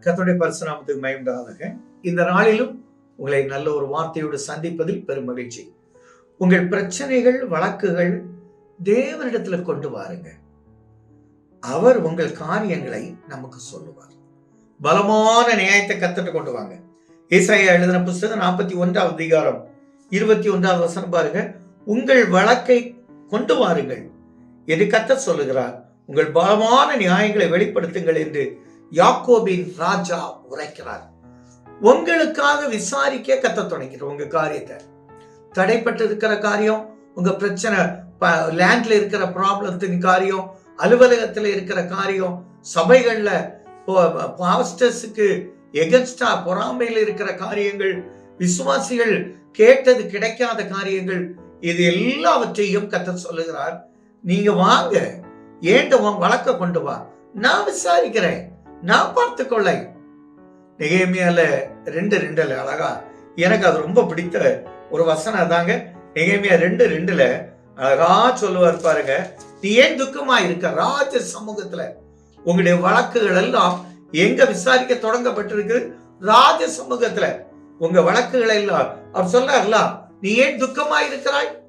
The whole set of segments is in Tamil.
கர்த்தருடைய பரிசுநாமத்துக்கு மயம்டாக இந்த நாளிலும் உங்களை நல்ல ஒரு வார்த்தையோடு சந்திப்பதில் பெரும் மகிழ்ச்சி. உங்கள் பிரச்சனைகள் வழக்குகள் தேவனிடத்தில் கொண்டு வாருங்க. அவர் உங்கள் காரியங்களை நமக்கு சொல்லுவார். பலமான நியாயத்தை கத்துட்டு கொண்டு வாங்க. இசையா எழுதின புஸ்தகம் நாற்பத்தி ஒன்றாவது அதிகாரம் இருபத்தி ஒன்றாவது வசனம் பாருங்க. உங்கள் வழக்கை கொண்டு வாருங்கள் என்று கத்த சொல்லுகிறார். உங்கள் பலமான நியாயங்களை வெளிப்படுத்துங்கள் என்று யாக்கோபின் ராஜா உரைக்கிறார். உங்களுக்காக விசாரிக்க கத்த தொடங்கிறோம் உங்க காரியத்தை. தடைப்பட்டு இருக்கிற காரியம் உங்க பிரச்சனை லேண்ட்ல இருக்கிற ப்ராப்ளத்தின் காரியம் அலுவலகத்துல இருக்கிற காரியம் சபைகள்ல பாஸ்டர்ஸுக்கு எகன்ஸ்டா பொறாமையில் இருக்கிற காரியங்கள் விசுவாசிகள் கேட்டது கிடைக்காத காரியங்கள் இது எல்லாவற்றையும் கத்த சொல்லுகிறார். நீங்க வாங்க ஏண்ட உன் வழக்க கொண்டு வா. நான் விசாரிக்கிறேன். நான் பார்த்து கொள்ளை. நெகேமியால ரெண்டு ரெண்டுல அழகா. எனக்கு அது ரொம்ப பிடித்த ஒரு வசனம் தாங்க நெகேமியா ரெண்டு ரெண்டுல அழகா சொல்லுவார் பாருங்க. நீ ஏன் துக்கமா இருக்க? ராஜ சமூகத்துல உங்களுடைய வழக்குகள் எல்லாம் எங்க விசாரிக்க தொடங்கப்பட்டிருக்கு? ராஜ சமூகத்துல உங்க வழக்குகளை எல்லாம். அவர் சொல்றாருல நீ ஏன் துக்கமா இருக்கிறாய்?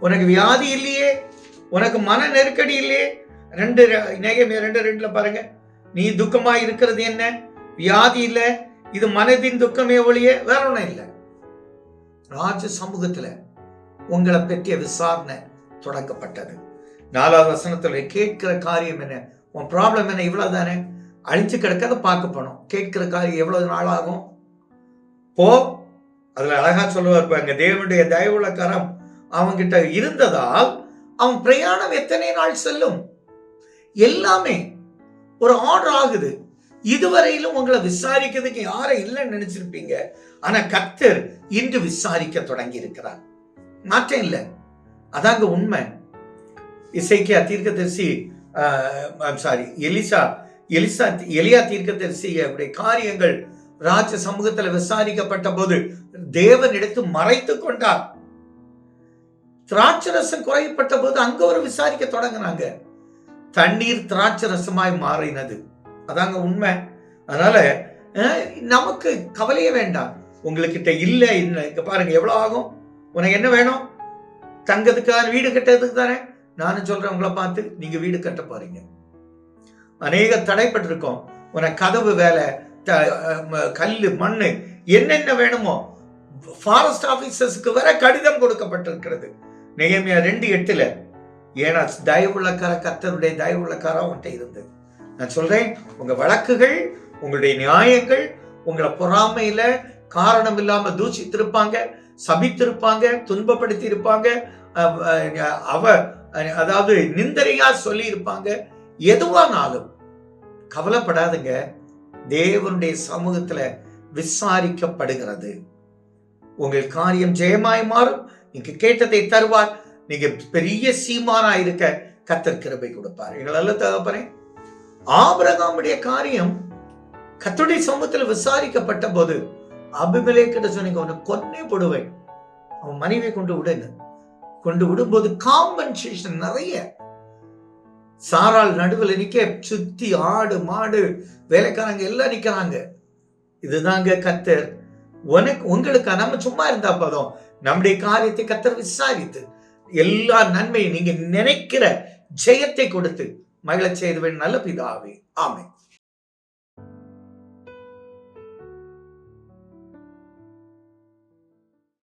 உனக்கு வியாதி இல்லையே? உனக்கு மன நெருக்கடி இல்லையே? ரெண்டு நேகமே ரெண்டு ரெண்டுல பாருங்க. நீ துக்கமா இருக்கிறது என்ன? வியாதி இல்ல. இது மனதின் துக்கமே ஒழிய வேற ஒண்ணும் இல்லை. ராஜ சமூகத்துல உங்களை பற்றிய விசாரணை தொடங்கப்பட்டது நாலாவது வசனத்துல கேட்கிற காரியம் என்ன? உன் ப்ராப்ளம் என்ன? இவ்வளவு தானே அழிச்சு கிடக்கிறத பார்க்க போனோம். கேட்கிற காரியம் எவ்வளவு நாள் ஆகும்? போ. அதுல அழகா சொல்லுவார் பாருங்க தேவனுடைய தயவுள்ள கரம் அவன்கிட்ட இருந்ததால் அவன் பிரயாணம் எத்தனை நாள் செல்லும்? எல்லாமே ஒரு ஆர்டர் ஆகுது. இதுவரையிலும் உங்களை விசாரிக்கிறதுக்கு யாரும் இல்லைன்னு நினைச்சிருப்பீங்க. ஆனா கத்தர் இன்று விசாரிக்க தொடங்கி இருக்கிறார் மாற்றம் இல்லை. அதாங்க உண்மை. இசைக்கியா தீர்க்கதரிசி சாரி எலிசா எலிசா எலியா தீர்க்கதரிசி அவருடைய காரியங்கள் ராஜ சமூகத்தில் விசாரிக்கப்பட்ட போது தேவன் எடுத்து மறைத்து கொண்டார். திராட்சரசம் குறைப்பட்ட போது அங்க ஒரு விசாரிக்க தொடங்கினாங்க. தண்ணீர் திராட்சை ரசமாய் மாறினது. அதாங்க உண்மை. அதனால நமக்கு கவலையே வேண்டாம். உங்களுக்கிட்ட இல்லை இல்லை இங்க பாருங்க. எவ்வளோ ஆகும்? உனக்கு என்ன வேணும்? தங்கத்துக்கான வீடு கட்டுறதுக்கு தானே? நானும் சொல்றேன் உங்களை பார்த்து நீங்க வீடு கட்ட போறீங்க. அநேக தடைப்பட்டிருக்கோம். உனக்கு கதவு வேலை கல் மண் என்னென்ன வேணுமோ ஃபாரஸ்ட் ஆபீசர்ஸ்க்கு வர கடிதம் கொடுக்கப்பட்டிருக்கிறது. நெகமியா ரெண்டு எட்டுல ஏன்னா தயவுள்ள கர கத்தருடைய தயவுள்ள கரம் அவன்கிட்ட இருந்தது. நான் சொல்றேன் உங்க வழக்குகள் உங்களுடைய நியாயங்கள் உங்களை பொறாமையில காரணம் இல்லாம தூசித்திருப்பாங்க சபித்திருப்பாங்க துன்பப்படுத்தி இருப்பாங்க அவ அதாவது நிந்தரையா சொல்லி இருப்பாங்க எதுவானாலும் கவலைப்படாதுங்க. தேவனுடைய சமூகத்துல விசாரிக்கப்படுகிறது. உங்கள் காரியம் ஜெயமாய் மாறும். நீங்க கேட்டதை தருவார். நீங்க பெரிய சீமானா இருக்க கத்தர் கிருபை கொடுப்பார். எங்களெல்லாம் தகப்பறேன் ஆபரகாமுடைய காரியம் கத்துடைய சமூகத்தில் விசாரிக்கப்பட்ட போது அபிமலே கிட்ட சொன்னீங்க உன்னை கொன்னே போடுவேன். அவன் மனைவியை கொண்டு விடுங்க கொண்டு விடும்போது காம்பன்சேஷன் நிறைய. சாரால் நடுவில் நிக்க சுத்தி ஆடு மாடு வேலைக்காரங்க எல்லாம் நிக்கிறாங்க. இதுதாங்க கத்தர் உனக்கு உங்களுக்கு நம்ம சும்மா இருந்தா போதும். நம்முடைய காரியத்தை கத்தர் விசாரித்து எல்லா நன்மையும் நீங்க நினைக்கிற ஜெயத்தை கொடுத்து மகிழச் செய்துவேன் நல்ல பிதாவே. ஆமை